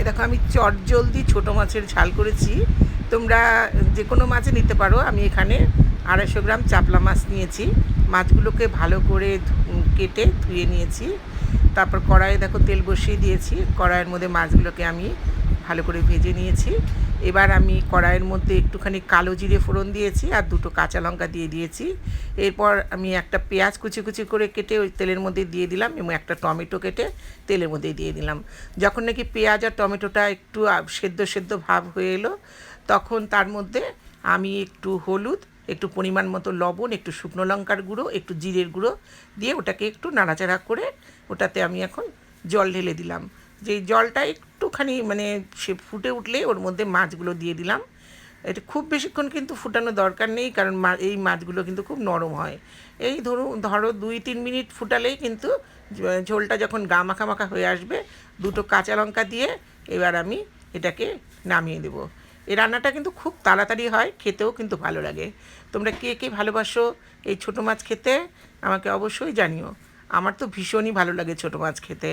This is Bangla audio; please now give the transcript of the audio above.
এ দেখো, আমি চট জলদি ছোটো মাছের ঝাল করেছি। তোমরা যে কোনো মাছে নিতে পারো। আমি এখানে আড়াইশো গ্রাম চাপলা মাছ নিয়েছি। মাছগুলোকে ভালো করে কেটে ধুয়ে নিয়েছি। তারপর কড়াইয়ে দেখো তেল বসিয়ে দিয়েছি। কড়াইয়ের মধ্যে মাছগুলোকে আমি ভালো করে ভেজে নিয়েছি। এবার আমি কড়াইয়ের মধ্যে একটুখানি কালো জিরে ফোড়ন দিয়েছি আর দুটো কাঁচা লঙ্কা দিয়ে দিয়েছি। এরপর আমি একটা পেঁয়াজ কুচি কুচি করে কেটে ওই তেলের মধ্যে দিয়ে দিলাম এবং একটা টমেটো কেটে তেলের মধ্যে দিয়ে দিলাম। যখন নাকি পেঁয়াজ আর টমেটোটা একটু সেদ্ধ সেদ্ধ ভাব হয়ে এলো, তখন তার মধ্যে আমি একটু হলুদ, একটু পরিমাণ মতো লবণ, একটু শুকনো লঙ্কার গুঁড়ো, একটু জিরের গুঁড়ো দিয়ে ওটাকে একটু নাড়াচাড়া করে ওটাতে আমি এখন জল ঢেলে দিলাম। যে জলটা একটুখানি মানে সে ফুটে উঠলে ওর মধ্যে মাছগুলো দিয়ে দিলাম। এটা খুব বেশিক্ষণ কিন্তু ফুটানো দরকার নেই, কারণ এই মাছগুলো কিন্তু খুব নরম হয়। এই ধরো ধরো দুই তিন মিনিট ফুটালেই কিন্তু ঝোলটা যখন গা মাখা মাখা হয়ে আসবে, দুটো কাঁচা লঙ্কা দিয়ে এবার আমি এটাকে নামিয়ে দেবো। এই রান্নাটা কিন্তু খুব তাড়াতাড়ি হয়, খেতেও কিন্তু ভালো লাগে। তোমরা কে কে ভালোবাসো এই ছোটো মাছ খেতে, আমাকে অবশ্যই জানিও। আমার তো ভীষণই ভালো লাগে ছোটো মাছ খেতে।